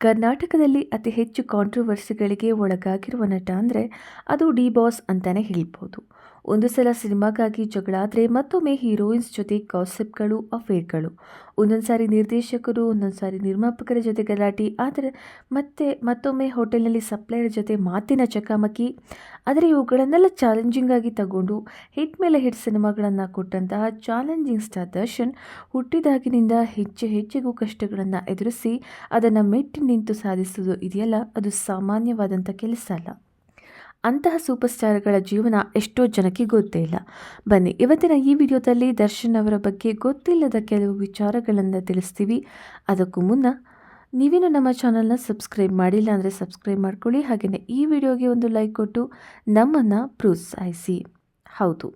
ಕರ್ನಾಟಕದಲ್ಲಿ ಅತಿ ಹೆಚ್ಚು ಕಾಂಟ್ರವರ್ಸಿಗಳಿಗೆ ಒಳಗಾಗಿರುವ ನಟ ಅಂದರೆ ಅದು ಡಿ ಬಾಸ್ ಅಂತಲೇ ಹೇಳ್ಬೋದು. ಒಂದು ಸಲ ಸಿನಿಮಾಗಾಗಿ ಜಗಳಾದರೆ ಮತ್ತೊಮ್ಮೆ ಹೀರೋಯಿನ್ಸ್ ಜೊತೆ ಕಾಸೆಪ್ಗಳು ಅಫೇರ್ಗಳು ಒಂದೊಂದು ಸಾರಿ ನಿರ್ದೇಶಕರು, ಒಂದೊಂದು ಸಾರಿ ನಿರ್ಮಾಪಕರ ಜೊತೆ ಗಲಾಟಿ. ಆದರೆ ಮತ್ತೆ ಮತ್ತೊಮ್ಮೆ ಹೋಟೆಲ್ನಲ್ಲಿ ಸಪ್ಲೈಯರ್ ಜೊತೆ ಮಾತಿನ ಚಕಮಕಿ. ಆದರೆ ಇವುಗಳನ್ನೆಲ್ಲ ಚಾಲೆಂಜಿಂಗ್ ಆಗಿ ತಗೊಂಡು ಹಿಟ್ ಮೇಲೆ ಹಿಟ್ ಸಿನಿಮಾಗಳನ್ನು ಕೊಟ್ಟಂತಹ ಚಾಲೆಂಜಿಂಗ್ ಸ್ಟಾರ್ ದರ್ಶನ್ ಹುಟ್ಟಿದಾಗಿನಿಂದ ಹೆಚ್ಚು ಹೆಚ್ಚಿಗೂ ಕಷ್ಟಗಳನ್ನು ಎದುರಿಸಿ ಅದನ್ನು ಮೆಟ್ಟಿ ನಿಂತು ಸಾಧಿಸುವುದು ಇದೆಯಲ್ಲ, ಅದು ಸಾಮಾನ್ಯವಾದಂಥ ಕೆಲಸ ಅಲ್ಲ. ಅಂತಹ ಸೂಪರ್ ಸ್ಟಾರ್ಗಳ ಜೀವನ ಎಷ್ಟೋ ಜನಕ್ಕೆ ಗೊತ್ತೇ ಇಲ್ಲ. ಬನ್ನಿ, ಇವತ್ತಿನ ಈ ವಿಡಿಯೋದಲ್ಲಿ ದರ್ಶನ್ ಅವರ ಬಗ್ಗೆ ಗೊತ್ತಿಲ್ಲದ ಕೆಲವು ವಿಚಾರಗಳನ್ನು ತಿಳಿಸ್ತೀವಿ. ಅದಕ್ಕೂ ಮುನ್ನ ನೀವೇನು ನಮ್ಮ ಚಾನಲ್ನ ಸಬ್ಸ್ಕ್ರೈಬ್ ಮಾಡಿಲ್ಲ ಅಂದರೆ ಸಬ್ಸ್ಕ್ರೈಬ್ ಮಾಡ್ಕೊಳ್ಳಿ. ಹಾಗೆಯೇ ಈ ವಿಡಿಯೋಗೆ ಒಂದು ಲೈಕ್ ಕೊಟ್ಟು ನಮ್ಮನ್ನು ಪ್ರೋತ್ಸಾಹಿಸಿ. ಹೌದು.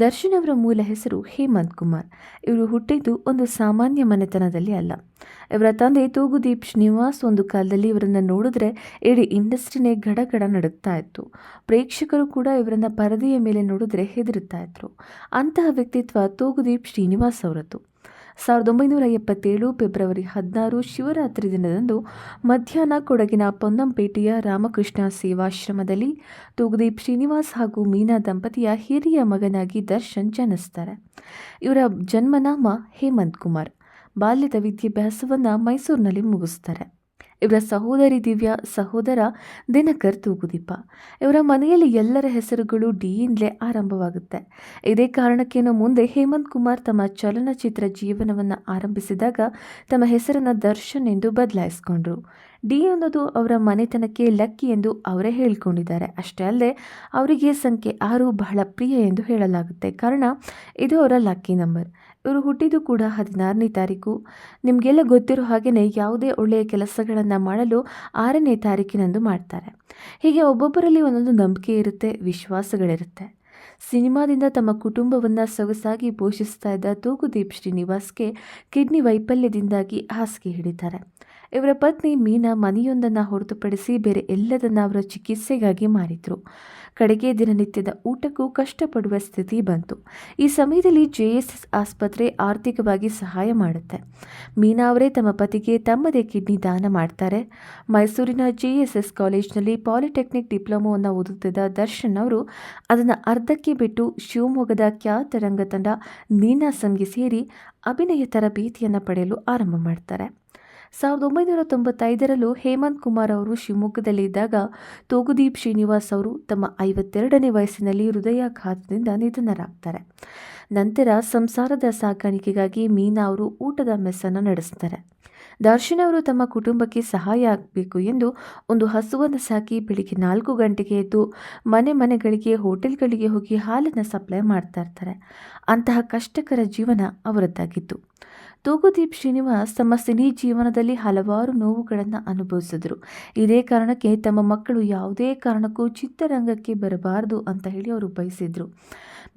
ದರ್ಶನ್ ಅವರ ಮೂಲ ಹೆಸರು ಹೇಮಂತ್ ಕುಮಾರ್. ಇವರು ಹುಟ್ಟಿದ್ದು ಒಂದು ಸಾಮಾನ್ಯ ಮನೆತನದಲ್ಲಿ ಅಲ್ಲ. ಇವರ ತಂದೆ ತೂಗುದೀಪ್ ಶ್ರೀನಿವಾಸ್ ಒಂದು ಕಾಲದಲ್ಲಿ ಇವರನ್ನು ನೋಡಿದ್ರೆ ಇಡೀ ಇಂಡಸ್ಟ್ರಿನೇ ಗಡಗಡ ನಡುಗ್ತಾ ಇತ್ತು. ಪ್ರೇಕ್ಷಕರು ಕೂಡ ಇವರನ್ನು ಪರದೆಯ ಮೇಲೆ ನೋಡಿದ್ರೆ ಹೆದರುತ್ತಾ ಇದ್ರು. ಅಂತಹ ವ್ಯಕ್ತಿತ್ವ ತೂಗುದೀಪ್ ಶ್ರೀನಿವಾಸ್ ಅವರದ್ದು. ಸಾವಿರದ ಒಂಬೈನೂರ ಎಪ್ಪತ್ತೇಳು ಫೆಬ್ರವರಿ ಹದಿನಾರು ಶಿವರಾತ್ರಿ ದಿನದಂದು ಮಧ್ಯಾಹ್ನ ಕೊಡಗಿನ ಪೊನ್ನಂಪೇಟೆಯ ರಾಮಕೃಷ್ಣ ಸೇವಾಶ್ರಮದಲ್ಲಿ ತೂಗುದೀಪ್ ಶ್ರೀನಿವಾಸ್ ಹಾಗೂ ಮೀನಾ ದಂಪತಿಯ ಹಿರಿಯ ಮಗನಾಗಿ ದರ್ಶನ್ ಜನಿಸ್ತಾರೆ. ಇವರ ಜನ್ಮನಾಮ ಹೇಮಂತ್ ಕುಮಾರ್. ಬಾಲ್ಯದ ವಿದ್ಯಾಭ್ಯಾಸವನ್ನು ಮೈಸೂರಿನಲ್ಲಿ ಮುಗಿಸ್ತಾರೆ. ಇವರ ಸಹೋದರಿ ದಿವ್ಯಾ, ಸಹೋದರ ದಿನಕರ್ ತೂಗುದೀಪ. ಇವರ ಮನೆಯಲ್ಲಿ ಎಲ್ಲರ ಹೆಸರುಗಳು ಡಿಯಿಂದಲೇ ಆರಂಭವಾಗುತ್ತೆ. ಇದೇ ಕಾರಣಕ್ಕೇನು ಮುಂದೆ ಹೇಮಂತ್ ಕುಮಾರ್ ತಮ್ಮ ಚಲನಚಿತ್ರ ಜೀವನವನ್ನು ಆರಂಭಿಸಿದಾಗ ತಮ್ಮ ಹೆಸರನ್ನು ದರ್ಶನ್ ಎಂದು ಬದಲಾಯಿಸಿಕೊಂಡ್ರು. ಡಿ ಅನ್ನೋದು ಅವರ ಮನೆತನಕ್ಕೆ ಲಕ್ಕಿ ಎಂದು ಅವರೇ ಹೇಳಿಕೊಂಡಿದ್ದಾರೆ. ಅಷ್ಟೇ ಅಲ್ಲದೆ, ಅವರಿಗೆ ಸಂಖ್ಯೆ ಆರು ಬಹಳ ಪ್ರಿಯ ಎಂದು ಹೇಳಲಾಗುತ್ತೆ. ಕಾರಣ, ಇದು ಅವರ ಲಕ್ಕಿ ನಂಬರ್. ಇವರು ಹುಟ್ಟಿದ್ದು ಕೂಡ ಹದಿನಾರನೇ ತಾರೀಕು. ನಿಮಗೆಲ್ಲ ಗೊತ್ತಿರೋ ಹಾಗೆಯೇ ಯಾವುದೇ ಒಳ್ಳೆಯ ಕೆಲಸಗಳನ್ನು ಮಾಡಲು ಆರನೇ ತಾರೀಕಿನಂದು ಮಾಡ್ತಾರೆ. ಹೀಗೆ ಒಬ್ಬೊಬ್ಬರಲ್ಲಿ ಒಂದೊಂದು ನಂಬಿಕೆ ಇರುತ್ತೆ, ವಿಶ್ವಾಸಗಳಿರುತ್ತೆ. ಸಿನಿಮಾದಿಂದ ತಮ್ಮ ಕುಟುಂಬವನ್ನು ಸೊಗಸಾಗಿ ಪೋಷಿಸ್ತಾ ಇದ್ದ ತೂಗುದೀಪ್ ಶ್ರೀನಿವಾಸ್ಗೆ ಕಿಡ್ನಿ ವೈಫಲ್ಯದಿಂದಾಗಿ ಹಾಸಿಗೆ ಹಿಡಿತಾರೆ. ಇವರ ಪತ್ನಿ ಮೀನಾ ಮನೆಯೊಂದನ್ನು ಹೊರತುಪಡಿಸಿ ಬೇರೆ ಎಲ್ಲದನ್ನು ಅವರ ಚಿಕಿತ್ಸೆಗಾಗಿ ಮಾರಿದ್ರು. ಕಡೆಗೆ ದಿನನಿತ್ಯದ ಊಟಕ್ಕೂ ಕಷ್ಟಪಡುವ ಸ್ಥಿತಿ ಬಂತು. ಈ ಸಮಯದಲ್ಲಿ ಜೆ ಆಸ್ಪತ್ರೆ ಆರ್ಥಿಕವಾಗಿ ಸಹಾಯ ಮಾಡುತ್ತೆ. ಮೀನಾ ಅವರೇ ತಮ್ಮ ಪತಿಗೆ ತಮ್ಮದೇ ಕಿಡ್ನಿ ದಾನ ಮಾಡ್ತಾರೆ. ಮೈಸೂರಿನ ಜೆ ಎಸ್ ಕಾಲೇಜ್ನಲ್ಲಿ ಪಾಲಿಟೆಕ್ನಿಕ್ ಡಿಪ್ಲೊಮೊವನ್ನು ಓದುತ್ತಿದ್ದ ದರ್ಶನ್ ಅವರು ಅದನ್ನು ಅರ್ಧಕ್ಕೆ ಬಿಟ್ಟು ಶಿವಮೊಗ್ಗದ ಖ್ಯಾತ ರಂಗತಂಡ ನೀನಾ ಸಂಘಿ ಸೇರಿ ಅಭಿನಯ ತರಬೇತಿಯನ್ನು ಪಡೆಯಲು ಆರಂಭ ಮಾಡ್ತಾರೆ. ಸಾವಿರದ ಒಂಬೈನೂರ ತೊಂಬತ್ತೈದರಲ್ಲೂ ಹೇಮಂತ್ ಕುಮಾರ್ ಅವರು ಶಿವಮೊಗ್ಗದಲ್ಲಿದ್ದಾಗ ತೋಗುದೀಪ್ ಶ್ರೀನಿವಾಸ್ ಅವರು ತಮ್ಮ ಐವತ್ತೆರಡನೇ ವಯಸ್ಸಿನಲ್ಲಿ ಹೃದಯಾಘಾತದಿಂದ ನಿಧನರಾಗ್ತಾರೆ. ನಂತರ ಸಂಸಾರದ ಸಾಗಾಣಿಕೆಗಾಗಿ ಮೀನಾ ಅವರು ಊಟದ ಮೆಸ್ಸನ್ನು ನಡೆಸ್ತಾರೆ. ದರ್ಶನ್ ಅವರು ತಮ್ಮ ಕುಟುಂಬಕ್ಕೆ ಸಹಾಯ ಆಗಬೇಕು ಎಂದು ಒಂದು ಹಸುವನ್ನು ಸಾಕಿ ಬೆಳಿಗ್ಗೆ ನಾಲ್ಕು ಗಂಟೆಗೆ ಎದ್ದು ಮನೆ ಮನೆಗಳಿಗೆ, ಹೋಟೆಲ್ಗಳಿಗೆ ಹೋಗಿ ಹಾಲನ್ನು ಸಪ್ಲೈ ಮಾಡ್ತಾ ಇರ್ತಾರೆ. ಅಂತಹ ಕಷ್ಟಕರ ಜೀವನ ಅವರದ್ದಾಗಿತ್ತು. ತೂಗುದೀಪ್ ಶ್ರೀನಿವಾಸ್ ತಮ್ಮ ಸಿನಿ ಜೀವನದಲ್ಲಿ ಹಲವಾರು ನೋವುಗಳನ್ನು ಅನುಭವಿಸಿದರು. ಇದೇ ಕಾರಣಕ್ಕೆ ತಮ್ಮ ಮಕ್ಕಳು ಯಾವುದೇ ಕಾರಣಕ್ಕೂ ಚಿತ್ರರಂಗಕ್ಕೆ ಬರಬಾರದು ಅಂತ ಹೇಳಿ ಅವರು ಬಯಸಿದ್ರು.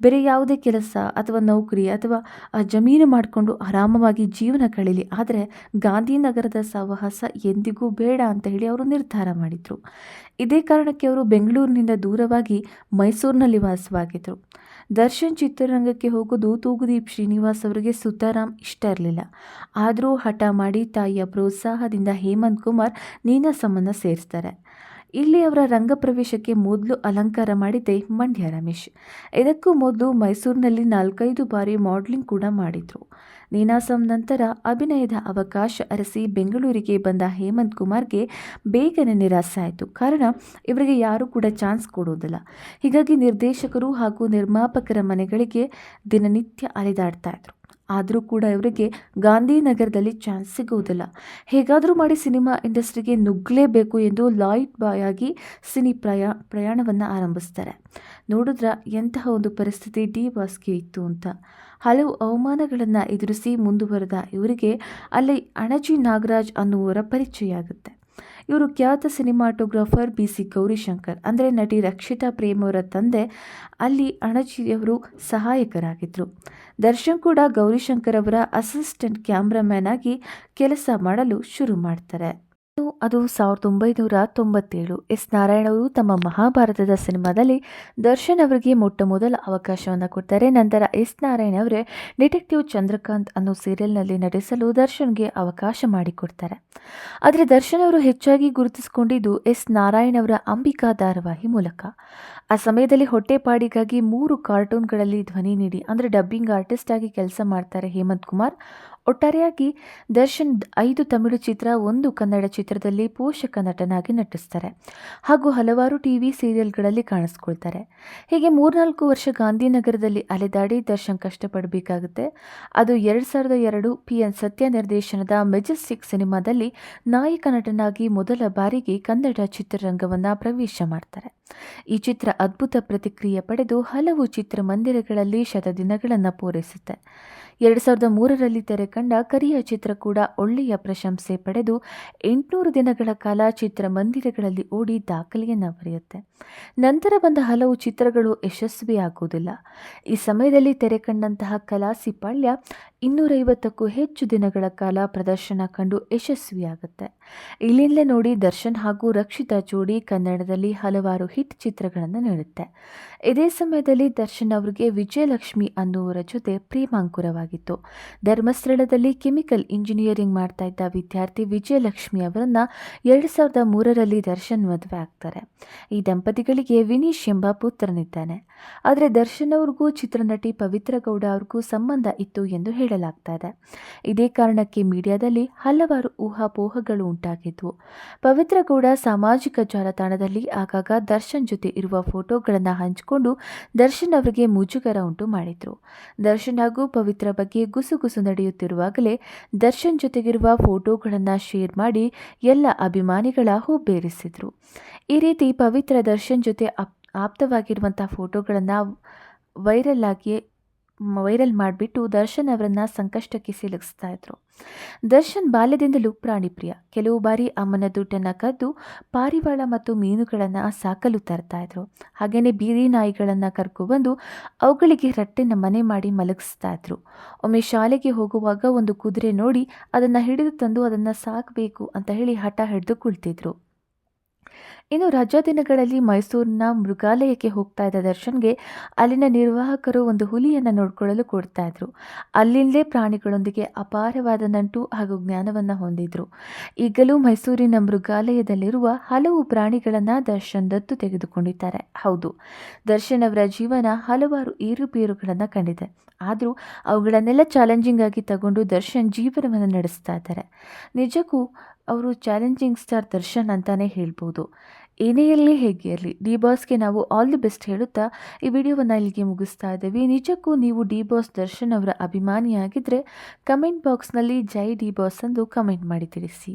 ಬೇರೆ ಯಾವುದೇ ಕೆಲಸ ಅಥವಾ ನೌಕರಿ ಅಥವಾ ಜಮೀನು ಮಾಡಿಕೊಂಡು ಆರಾಮವಾಗಿ ಜೀವನ ಕಳೀಲಿ. ಆದರೆ ಗಾಂಧಿನಗರದ ಸಹವಾಸ ಎಂದಿಗೂ ಬೇಡ ಅಂತ ಹೇಳಿ ಅವರು ನಿರ್ಧಾರ ಮಾಡಿದರು. ಇದೇ ಕಾರಣಕ್ಕೆ ಅವರು ಬೆಂಗಳೂರಿನಿಂದ ದೂರವಾಗಿ ಮೈಸೂರಿನಲ್ಲಿ ವಾಸವಾಗಿದ್ದರು ದರ್ಶನ್ ಚಿತ್ರರಂಗಕ್ಕೆ ಹೋಗೋದು ತೂಗುದೀಪ್ ಶ್ರೀನಿವಾಸ್ ಅವರಿಗೆ ಸುತಾರಾಮ್ ಇಷ್ಟ ಇರಲಿಲ್ಲ. ಆದರೂ ಹಠ ಮಾಡಿ ತಾಯಿಯ ಪ್ರೋತ್ಸಾಹದಿಂದ ಹೇಮಂತ್ ಕುಮಾರ್ ನೀನಾ ಸಂಬಂಧ ಸೇರಿಸ್ತಾರೆ. ಇಲ್ಲಿ ಅವರ ರಂಗಪ್ರವೇಶಕ್ಕೆ ಮೊದಲು ಅಲಂಕಾರ ಮಾಡಿದ್ದೆ ಮಂಡ್ಯ ರಮೇಶ್. ಇದಕ್ಕೂ ಮೊದಲು ಮೈಸೂರಿನಲ್ಲಿ ನಾಲ್ಕೈದು ಬಾರಿ ಮಾಡಲಿಂಗ್ ಕೂಡ ಮಾಡಿದರು. ನೀನಾಸಂ ನಂತರ ಅಭಿನಯದ ಅವಕಾಶ ಅರಸಿ ಬೆಂಗಳೂರಿಗೆ ಬಂದ ಹೇಮಂತ್ ಕುಮಾರ್ಗೆ ಬೇಗನೆ ನಿರಾಸೆ ಆಯಿತು. ಕಾರಣ, ಇವರಿಗೆ ಯಾರೂ ಕೂಡ ಚಾನ್ಸ್ ಕೊಡೋದಿಲ್ಲ ಹೀಗಾಗಿ ನಿರ್ದೇಶಕರು ಹಾಗೂ ನಿರ್ಮಾಪಕರ ಮನೆಗಳಿಗೆ ದಿನನಿತ್ಯ ಅಲೆದಾಡ್ತಾ ಇದ್ರು. ಆದರೂ ಕೂಡ ಇವರಿಗೆ ಗಾಂಧಿನಗರದಲ್ಲಿ ಚಾನ್ಸ್ ಸಿಗುವುದಿಲ್ಲ. ಹೇಗಾದರೂ ಮಾಡಿ ಸಿನಿಮಾ ಇಂಡಸ್ಟ್ರಿಗೆ ನುಗ್ಗಲೇಬೇಕು ಎಂದು ಲಾಯ್ಟ್ ಬಾಯ್ ಆಗಿ ಸಿನಿ ಪ್ರಯಾ, ಪ್ರಯಾಣವನ್ನು ಆರಂಭಿಸ್ತಾರೆ. ನೋಡಿದ್ರ ಎಂತಹ ಒಂದು ಪರಿಸ್ಥಿತಿ ಡಿ ಬಾಸ್ಗೆ ಇತ್ತು ಅಂತ. ಹಲವು ಅವಮಾನಗಳನ್ನು ಎದುರಿಸಿ ಮುಂದುವರೆದ ಇವರಿಗೆ ಅಲ್ಲಿ ಅಣಜಿ ನಾಗರಾಜ್ ಅನ್ನುವರ ಪರಿಚಯ ಆಗುತ್ತೆ. ಇವರು ಖ್ಯಾತ ಸಿನಿಮಾಟೋಗ್ರಾಫರ್ ಬಿ ಸಿ ಗೌರಿಶಂಕರ್, ಅಂದರೆ ನಟಿ ರಕ್ಷಿತಾ ಪ್ರೇಮ್ ಅವರ ತಂದೆ ಅಲ್ಲಿ ಅಣಜಿಯವರು ಸಹಾಯಕರಾಗಿದ್ದರು ದರ್ಶನ್ ಕೂಡ ಗೌರಿಶಂಕರ್ ಅವರ ಅಸಿಸ್ಟೆಂಟ್ ಕ್ಯಾಮ್ರಾಮ್ಯಾನ್ ಆಗಿ ಕೆಲಸ ಮಾಡಲು ಶುರು ಮಾಡ್ತಾರೆ. ಅದು ಸಾವಿರದ ಒಂಬೈನೂರ ತೊಂಬತ್ತೇಳು. ಎಸ್. ನಾರಾಯಣ ಅವರು ತಮ್ಮ ಮಹಾಭಾರತದ ಸಿನಿಮಾದಲ್ಲಿ ದರ್ಶನ್ ಅವರಿಗೆ ಮೊಟ್ಟ ಮೊದಲ ಅವಕಾಶವನ್ನು ಕೊಡ್ತಾರೆ. ನಂತರ ಎಸ್. ನಾರಾಯಣ ಅವರೇ ಡಿಟೆಕ್ಟಿವ್ ಚಂದ್ರಕಾಂತ್ ಅನ್ನೋ ಸೀರಿಯಲ್ನಲ್ಲಿ ನಟಿಸಲು ದರ್ಶನ್ಗೆ ಅವಕಾಶ ಮಾಡಿಕೊಡ್ತಾರೆ. ಆದರೆ ದರ್ಶನ್ ಅವರು ಹೆಚ್ಚಾಗಿ ಗುರುತಿಸಿಕೊಂಡಿದ್ದು ಎಸ್. ನಾರಾಯಣ್ ಅವರ ಅಂಬಿಕಾ ಧಾರಾವಾಹಿ ಮೂಲಕ. ಆ ಸಮಯದಲ್ಲಿ ಹೊಟ್ಟೆಪಾಡಿಗಾಗಿ ಮೂರು ಕಾರ್ಟೂನ್ಗಳಲ್ಲಿ ಧ್ವನಿ ನೀಡಿ, ಅಂದರೆ ಡಬ್ಬಿಂಗ್ ಆರ್ಟಿಸ್ಟ್ ಆಗಿ ಕೆಲಸ ಮಾಡ್ತಾರೆ ಹೇಮಂತ್ ಕುಮಾರ್. ಒಟ್ಟಾರೆಯಾಗಿ ದರ್ಶನ್ ಐದು ತಮಿಳು ಚಿತ್ರ, ಒಂದು ಕನ್ನಡ ಚಿತ್ರದಲ್ಲಿ ಪೋಷಕ ನಟನಾಗಿ ನಟಿಸ್ತಾರೆ. ಹಾಗೂ ಹಲವಾರು ಟಿ ವಿ ಸೀರಿಯಲ್ಗಳಲ್ಲಿ ಕಾಣಿಸ್ಕೊಳ್ತಾರೆ. ಹೀಗೆ ಮೂರ್ನಾಲ್ಕು ವರ್ಷ ಗಾಂಧಿನಗರದಲ್ಲಿ ಅಲೆದಾಡಿ ದರ್ಶನ್ ಕಷ್ಟಪಡಬೇಕಾಗುತ್ತೆ. ಅದು ಎರಡು ಸಾವಿರದ ಎರಡು ಪಿ ಎನ್ ಸತ್ಯ ನಿರ್ದೇಶನದ ಮೆಜೆಸ್ಟಿಕ್ ಸಿನಿಮಾದಲ್ಲಿ ನಾಯಕ ನಟನಾಗಿ ಮೊದಲ ಬಾರಿಗೆ ಕನ್ನಡ ಚಿತ್ರರಂಗವನ್ನು ಪ್ರವೇಶ ಮಾಡ್ತಾರೆ. ಈ ಚಿತ್ರ ಅದ್ಭುತ ಪ್ರತಿಕ್ರಿಯೆ ಪಡೆದು ಹಲವು ಚಿತ್ರಮಂದಿರಗಳಲ್ಲಿ ಶತದಿನಗಳನ್ನು ಪೂರೈಸುತ್ತೆ. ಎರಡು ಸಾವಿರದ ಮೂರರಲ್ಲಿ ತೆರೆ ಕಂಡ ಕರಿಯ ಚಿತ್ರ ಕೂಡ ಒಳ್ಳೆಯ ಪ್ರಶಂಸೆ ಪಡೆದು ಎಂಟುನೂರು ದಿನಗಳ ಕಾಲ ಚಿತ್ರ ಮಂದಿರಗಳಲ್ಲಿ ಓಡಿ ದಾಖಲೆಯನ್ನು ಬರೆಯುತ್ತೆ. ನಂತರ ಬಂದ ಹಲವು ಚಿತ್ರಗಳು ಯಶಸ್ವಿಯಾಗುವುದಿಲ್ಲ. ಈ ಸಮಯದಲ್ಲಿ ತೆರೆ ಕಂಡಂತಹ ಕಲಾಸಿಪಾಳ್ಯ ಇನ್ನೂರೈವತ್ತಕ್ಕೂ ಹೆಚ್ಚು ದಿನಗಳ ಕಾಲ ಪ್ರದರ್ಶನ ಕಂಡು ಯಶಸ್ವಿಯಾಗುತ್ತೆ. ಇಲ್ಲಿಂದಲೇ ನೋಡಿ ದರ್ಶನ್ ಹಾಗೂ ರಕ್ಷಿತಾ ಜೋಡಿ ಕನ್ನಡದಲ್ಲಿ ಹಲವಾರು ಹಿಟ್ ಚಿತ್ರಗಳನ್ನು ನೀಡುತ್ತೆ. ಇದೇ ಸಮಯದಲ್ಲಿ ದರ್ಶನ್ ಅವರಿಗೆ ವಿಜಯಲಕ್ಷ್ಮಿ ಅನ್ನುವರ ಜೊತೆ ಪ್ರೇಮಾಂಕುರವಾಗಿತ್ತು. ಧರ್ಮಸ್ಥಳದಲ್ಲಿ ಕೆಮಿಕಲ್ ಇಂಜಿನಿಯರಿಂಗ್ ಮಾಡ್ತಾ ಇದ್ದ ವಿದ್ಯಾರ್ಥಿ ವಿಜಯಲಕ್ಷ್ಮಿ ಅವರನ್ನ ಎರಡು ಸಾವಿರದ ಮೂರರಲ್ಲಿ ದರ್ಶನ್ ಮದುವೆ ಆಗ್ತಾರೆ. ಈ ದಂಪತಿಗಳಿಗೆ ವಿನೀಶ್ ಎಂಬ ಪುತ್ರನಿದ್ದಾನೆ. ಆದರೆ ದರ್ಶನ್ ಅವ್ರಿಗೂ ಚಿತ್ರನಟಿ ಪವಿತ್ರ ಗೌಡ ಅವ್ರಿಗೂ ಸಂಬಂಧ ಇತ್ತು ಎಂದು ಹೇಳಲಾಗ್ತಾ ಇದೆ ಇದೇ ಕಾರಣಕ್ಕೆ ಮೀಡಿಯಾದಲ್ಲಿ ಹಲವಾರು ಊಹಾಪೋಹಗಳು ಉಂಟಾಗಿದ್ವು. ಪವಿತ್ರ ಕೂಡ ಸಾಮಾಜಿಕ ಜಾಲತಾಣದಲ್ಲಿ ಆಗಾಗ ದರ್ಶನ್ ಜೊತೆ ಇರುವ ಫೋಟೋಗಳನ್ನು ಹಂಚಿಕೊಂಡು ದರ್ಶನ್ ಅವರಿಗೆ ಮುಜುಗರ ಉಂಟು ಮಾಡಿದ್ರು. ದರ್ಶನ್ ಹಾಗೂ ಪವಿತ್ರ ಬಗ್ಗೆ ಗುಸುಗುಸು ನಡೆಯುತ್ತಿರುವಾಗಲೇ ದರ್ಶನ್ ಜೊತೆಗಿರುವ ಫೋಟೋಗಳನ್ನು ಶೇರ್ ಮಾಡಿ ಎಲ್ಲ ಅಭಿಮಾನಿಗಳ ಹುಬ್ಬೇರಿಸಿದ್ರು. ಈ ರೀತಿ ಪವಿತ್ರ ದರ್ಶನ್ ಜೊತೆ ಆಪ್ ಆಪ್ತವಾಗಿರುವಂಥ ಫೋಟೋಗಳನ್ನು ವೈರಲ್ ಆಗಿ ವೈರಲ್ ಮಾಡಿಬಿಟ್ಟು ದರ್ಶನ್ ಅವರನ್ನು ಸಂಕಷ್ಟಕ್ಕೆ ಸಿಲುಕಿಸ್ತಾ ಇದ್ರು. ದರ್ಶನ್ ಬಾಲ್ಯದಿಂದಲೂ ಪ್ರಾಣಿ ಪ್ರಿಯ. ಕೆಲವು ಬಾರಿ ಅಮ್ಮನ ದುಡ್ಡನ್ನು ಕದ್ದು ಪಾರಿವಾಳ ಮತ್ತು ಮೀನುಗಳನ್ನು ಸಾಕಲು ತರ್ತಾ ಇದ್ರು. ಹಾಗೆಯೇ ಬೀದಿ ನಾಯಿಗಳನ್ನು ಕರ್ಕೊಬಂದು ಅವುಗಳಿಗೆ ರಟ್ಟೆನ ಮನೆ ಮಾಡಿ ಮಲಗಿಸ್ತಾ ಇದ್ರು. ಒಮ್ಮೆ ಶಾಲೆಗೆ ಹೋಗುವಾಗ ಒಂದು ಕುದುರೆ ನೋಡಿ ಅದನ್ನು ಹಿಡಿದು ತಂದು ಅದನ್ನು ಸಾಕಬೇಕು ಅಂತ ಹೇಳಿ ಹಠ ಹಿಡಿದು ಕುಳಿತಿದ್ರು. ಇನ್ನು ರಜಾ ದಿನಗಳಲ್ಲಿ ಮೈಸೂರಿನ ಮೃಗಾಲಯಕ್ಕೆ ಹೋಗ್ತಾ ಇದ್ದ ದರ್ಶನ್ಗೆ ಅಲ್ಲಿನ ನಿರ್ವಾಹಕರು ಒಂದು ಹುಲಿಯನ್ನು ನೋಡ್ಕೊಳ್ಳಲು ಕೊಡ್ತಾ ಇದ್ರು. ಅಲ್ಲಿಂದಲೇ ಪ್ರಾಣಿಗಳೊಂದಿಗೆ ಅಪಾರವಾದ ನಂಟು ಹಾಗೂ ಜ್ಞಾನವನ್ನು ಹೊಂದಿದ್ರು. ಈಗಲೂ ಮೈಸೂರಿನ ಮೃಗಾಲಯದಲ್ಲಿರುವ ಹಲವು ಪ್ರಾಣಿಗಳನ್ನು ದರ್ಶನ್ ದತ್ತು ತೆಗೆದುಕೊಂಡಿದ್ದಾರೆ. ಹೌದು, ದರ್ಶನ್ ಅವರ ಜೀವನ ಹಲವಾರು ಏರುಪೇರುಗಳನ್ನು ಕಂಡಿದೆ. ಆದರೂ ಅವುಗಳನ್ನೆಲ್ಲ ಚಾಲೆಂಜಿಂಗ್ ಆಗಿ ತಗೊಂಡು ದರ್ಶನ್ ಜೀವನವನ್ನು ನಡೆಸ್ತಾ ಇದ್ದಾರೆ. ನಿಜಕ್ಕೂ ಅವರು ಚಾಲೆಂಜಿಂಗ್ ಸ್ಟಾರ್ ದರ್ಶನ್ ಅಂತಾನೆ ಹೇಳ್ಬೋದು. ಏನೇ ಇರಲಿ ಹೇಗೆ ಇರಲಿ ಡಿ ಬಾಸ್ಗೆ ನಾವು ಆಲ್ ದಿ ಬೆಸ್ಟ್ ಹೇಳುತ್ತಾ ಈ ವಿಡಿಯೋವನ್ನು ಇಲ್ಲಿಗೆ ಮುಗಿಸ್ತಾ ಇದ್ದೀವಿ. ನಿಜಕ್ಕೂ ನೀವು ಡಿ ಬಾಸ್ ದರ್ಶನ್ ಅವರ ಅಭಿಮಾನಿಯಾಗಿದ್ದರೆ ಕಮೆಂಟ್ ಬಾಕ್ಸ್ನಲ್ಲಿ ಜೈ ಡಿ ಬಾಸ್ ಎಂದು ಕಮೆಂಟ್ ಮಾಡಿ ತಿಳಿಸಿ.